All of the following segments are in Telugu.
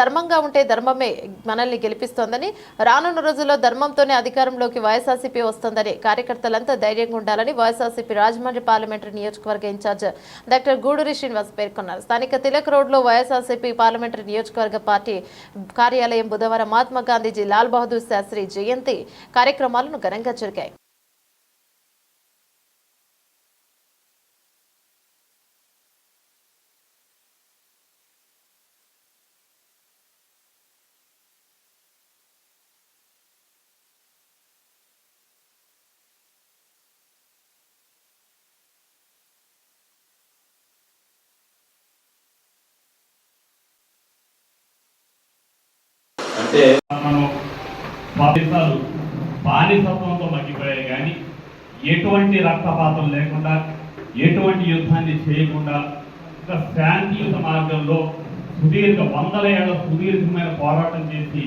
ధర్మంగా ఉంటే ధర్మమే మనల్ని గెలిపిస్తోందని రానున్న రోజుల్లో ధర్మంతోనే అధికారంలోకి వైఎస్ఆర్సీపీ వస్తోందని కార్యకర్తలంతా ధైర్యంగా ఉండాలని వైఎస్ఆర్సీపీ రాజమండ్రి పార్లమెంటరీ నియోజకవర్గ ఇన్ఛార్జ్ డాక్టర్ గూడూరి శ్రీనివాస్ పేర్కొన్నారు. స్థానిక తిలక్ రోడ్లో వైఎస్ఆర్సీపీ పార్లమెంటరీ నియోజకవర్గ పార్టీ కార్యాలయం బుధవారం మహాత్మా గాంధీజీ లాల్ బహదూర్ శాస్త్రి జయంతి కార్యక్రమాలను ఘనంగా జరిగాయి. అంటే మనం పాకిస్తాలు బానిసత్వంతో మగ్గిపోయాయి కానీ ఎటువంటి రక్తపాతం లేకుండా ఎటువంటి యుద్ధాన్ని చేయకుండా ఒక శాంతియుత మార్గంలో సుదీర్ఘ వందల ఏళ్ళ సుదీర్ఘమైన పోరాటం చేసి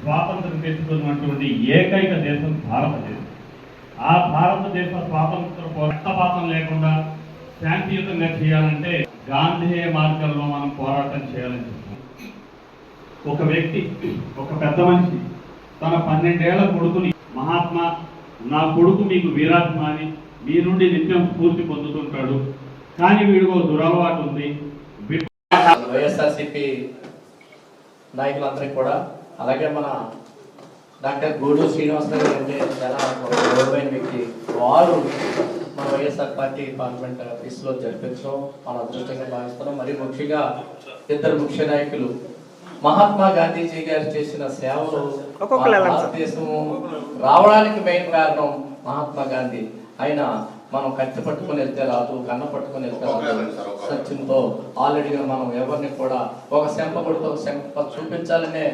స్వాతంత్రం తెచ్చుకున్నటువంటి ఏకైక దేశం భారతదేశం. ఆ భారతదేశ స్వాతంత్ర రక్తపాతం లేకుండా శాంతియుతంగా చేయాలంటే గాంధేయ మార్గంలో మనం పోరాటం చేయాలని ఒక వ్యక్తి ఒక పెద్ద మనిషి తన పన్నెండేళ్ళ కొడుకుని మహాత్మా నా కొడుకు మీకు వీరాభిమాని మీ నుండి నిత్యం స్ఫూర్తి పొందుతుంటాడు. కానీ వీడికి ఒక దురలవాటు ఉంది. వైఎస్ఆర్సిపి నాయకులందరికీ కూడా అలాగే మన డాక్టర్ గూడూరు శ్రీనివాసరావు గారు అంటే చాలా ఒక గౌరవమైన వ్యక్తి. వారు మన వైఎస్ఆర్ పార్టీ పార్లమెంట్ ఆఫీస్లో జరిపించడం మన అదృష్టంగా భావిస్తున్నాం. మరి ముఖ్యంగా ఇద్దరు ముఖ్య నాయకులు మహాత్మా గాంధీజీ గారు చేసిన సేవలు ఒక్కొక్కరు వెళ్ళండి సార్. భారతదేశం రావడానికి మెయిన్ కారణం మహాత్మా గాంధీ. ఆయన మనం కత్తి పట్టుకొని వెళ్తే రాదు కన్న పట్టుకొని వెళ్తే రాదు. సత్యంతో ఆల్రెడీగా మనం ఎవరిని కూడా ఒక శంపకుడితో శంప చూపించాలనే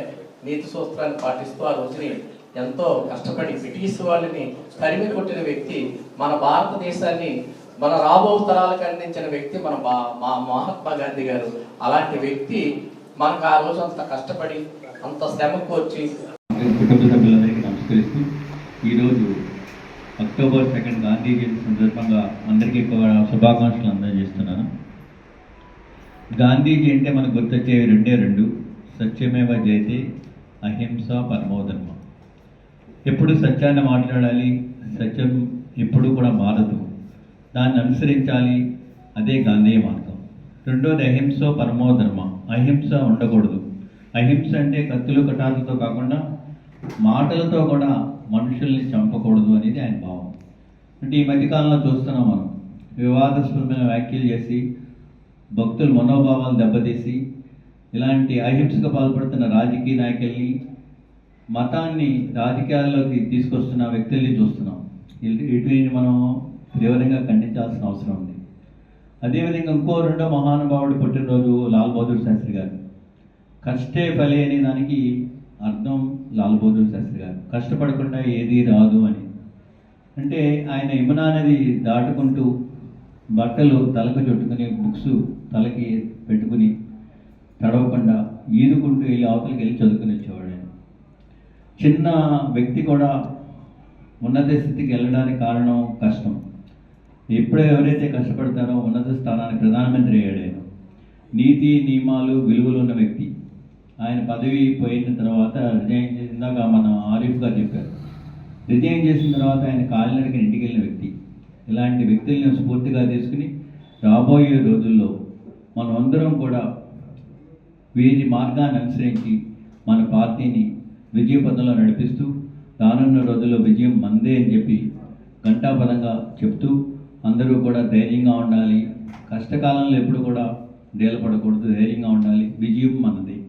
నీతి సూత్రాన్ని పాటిస్తూ ఆ రోజుని ఎంతో కష్టపడి బ్రిటిష్ వాళ్ళని తరిమి కొట్టిన వ్యక్తి మన భారతదేశాన్ని మన రాబో తరాలకు అందించిన వ్యక్తి మన బా- మా మహాత్మా గాంధీ గారు. అలాంటి వ్యక్తి మనకు ఆ రోజు అంత కష్టపడి అంత శ్రమకు వచ్చి కుటుంబ సభ్యులందరికీ నమస్కరిస్తూ ఈరోజు అక్టోబర్ సెకండ్ గాంధీ జయంతి సందర్భంగా అందరికీ శుభాకాంక్షలు అందజేస్తున్నాను. గాంధీజీ అంటే మనకు గుర్తొచ్చేవి రెండే రెండు సత్యమేవ జయతే అహింస పరమోధర్మ ఎప్పుడు సత్యాన్ని మాట్లాడాలి సత్యం ఎప్పుడు కూడా మారదు. దాన్ని అనుసరించాలి అదే గాంధీయ మార్గం. రెండోది అహింస పరమోధర్మ. అహింస ఉండకూడదు. అహింస అంటే కత్తులు కటాలతో కాకుండా మాటలతో కూడా మనుషుల్ని చంపకూడదు అనేది ఆయన భావం. అంటే ఈ మధ్యకాలంలో చూస్తున్నాం మనం. వివాదాస్పదమైన వ్యాఖ్యలు చేసి భక్తుల మనోభావాలు దెబ్బతీసి ఇలాంటి అహింసకు పాల్పడుతున్న రాజకీయ నాయకుల్ని మతాన్ని రాజకీయాల్లోకి తీసుకొస్తున్న వ్యక్తుల్ని చూస్తున్నాం. ఇటు- వీటిని మనం తీవ్రంగా ఖండించాల్సిన అవసరం ఉంది. అదేవిధంగా ఇంకో రెండో మహానుభావుడు పుట్టినరోజు లాల్ బహదూర్ శాస్త్రి గారు. కష్టే ఫలే అనే దానికి అర్థం లాల్ బహదూర్ శాస్త్రి గారు. కష్టపడకుండా ఏది రాదు అని. అంటే ఆయన యమునా నది దాటుకుంటూ బట్టలు తలకు చుట్టుకుని బుక్స్ తలకి పెట్టుకుని తడవకుండా ఈదుకుంటూ వెళ్ళి అవతలకి వెళ్ళి చదువుకుని వచ్చేవాడు ఆయన. చిన్న వ్యక్తి కూడా ఉన్నత స్థితికి వెళ్ళడానికి కారణం కష్టం. ఎప్పుడు ఎవరైతే కష్టపడతారో ఉన్నత స్థానానికి ప్రధానమంత్రి అయ్యాడు. ఆయన నీతి నియమాలు విలువలు ఉన్న వ్యక్తి. ఆయన పదవి పోయిన తర్వాత రిజైన్ చేసిందాక మనం మన ఆరిఫ్ గారు చెప్పారు. రిజైన్ చేసిన తర్వాత ఆయన కాలినడికి ఇంటికి వెళ్ళిన వ్యక్తి. ఇలాంటి వ్యక్తులను స్ఫూర్తిగా తీసుకుని రాబోయే రోజుల్లో మనం అందరం కూడా వీరి మార్గాన్ని అనుసరించి మన పార్టీని విజయపథంలో నడిపిస్తూ రానున్న రోజుల్లో విజయం మందే అని చెప్పి ఘంటాపదంగా చెప్తూ అందరూ కూడా ధైర్యంగా ఉండాలి. కష్టకాలంలో ఎప్పుడు కూడా డేలపడకూడదు ధైర్యంగా ఉండాలి. విజయం మనది.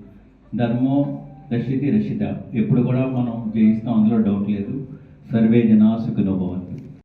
ధర్మో రషితి రషిత ఎప్పుడు కూడా మనం జయిస్తాం. అందులో డౌట్ లేదు. సర్వే జనా సుఖినోభవన్